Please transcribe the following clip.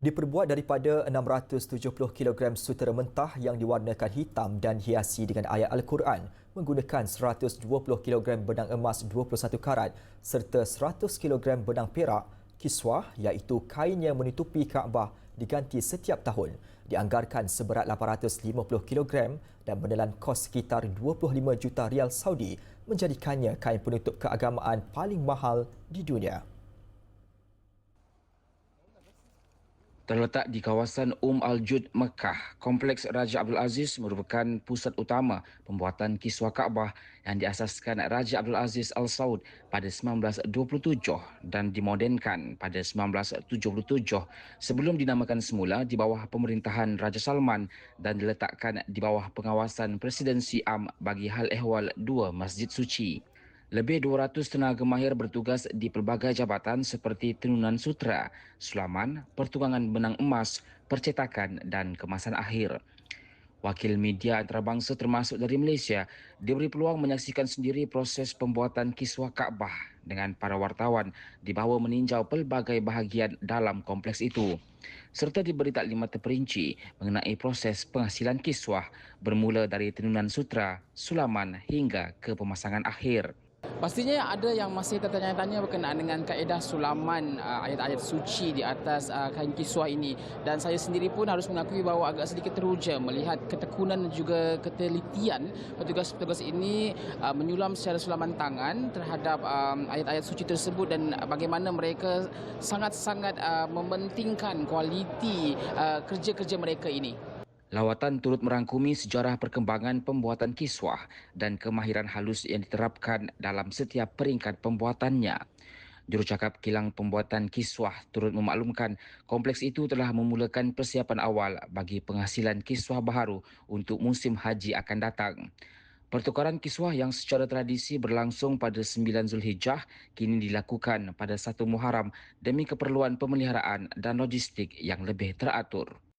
Diperbuat daripada 670 kg sutera mentah yang diwarnakan hitam dan hiasi dengan ayat Al-Quran menggunakan 120 kg benang emas 21 karat serta 100 kg benang perak, kiswah iaitu kain yang menutupi Kaabah diganti setiap tahun dianggarkan seberat 850 kg dan menelan kos sekitar 25 juta rial Saudi menjadikannya kain penutup keagamaan paling mahal di dunia. Terletak di kawasan Um Al-Jud, Mekah, Kompleks Raja Abdul Aziz merupakan pusat utama pembuatan kiswah Kaabah yang diasaskan Raja Abdul Aziz Al Saud pada 1927 dan dimodenkan pada 1977 sebelum dinamakan semula di bawah pemerintahan Raja Salman dan diletakkan di bawah pengawasan Presidensi Am bagi hal ehwal dua masjid suci. Lebih 200 tenaga mahir bertugas di pelbagai jabatan seperti tenunan sutra, sulaman, pertukangan benang emas, percetakan dan kemasan akhir. Wakil media antarabangsa termasuk dari Malaysia diberi peluang menyaksikan sendiri proses pembuatan kiswah Kaabah dengan para wartawan dibawa meninjau pelbagai bahagian dalam kompleks itu. Serta diberi taklimat terperinci mengenai proses penghasilan kiswah bermula dari tenunan sutra, sulaman hingga ke pemasangan akhir. Pastinya ada yang masih tertanya-tanya berkenaan dengan kaedah sulaman uh, ayat-ayat suci di atas uh, kain kiswah ini dan saya sendiri pun harus mengakui bahawa agak sedikit teruja melihat ketekunan dan juga ketelitian petugas-petugas ini uh, menyulam secara sulaman tangan terhadap um, ayat-ayat suci tersebut dan bagaimana mereka sangat-sangat uh, mementingkan kualiti uh, kerja-kerja mereka ini. Lawatan turut merangkumi sejarah perkembangan pembuatan kiswah dan kemahiran halus yang diterapkan dalam setiap peringkat pembuatannya. Jurucakap kilang pembuatan kiswah turut memaklumkan kompleks itu telah memulakan persiapan awal bagi penghasilan kiswah baharu untuk musim haji akan datang. Pertukaran kiswah yang secara tradisi berlangsung pada 9 Zulhijjah kini dilakukan pada 1 Muharram demi keperluan pemeliharaan dan logistik yang lebih teratur.